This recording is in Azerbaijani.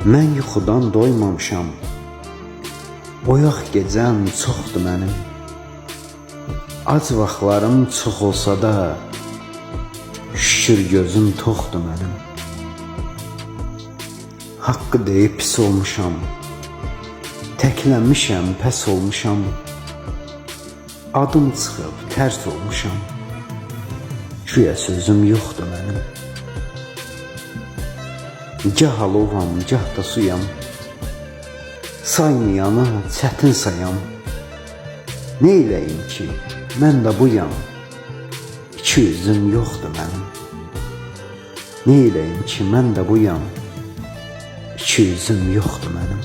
Mən yuxudan doymamışam. Oyaq gecəm çoxdur mənim. Ac vaxtlarım çox olsa da şükür gözüm toxdur mənim. Haqqı deyib pis olmuşam. Təklənmişəm, pəs olmuşam. Adım çıxıb tərs olmuşam. Güya sözüm yoxdur mənim. Gah alovam, gah da suyam. Saymayanı çətin sayam. Nə eləyim ki, mən də buyam. İki üzüm yoxdur mənim. Nə eləyim ki, mən də buyam. İki üzüm yoxdur mənim.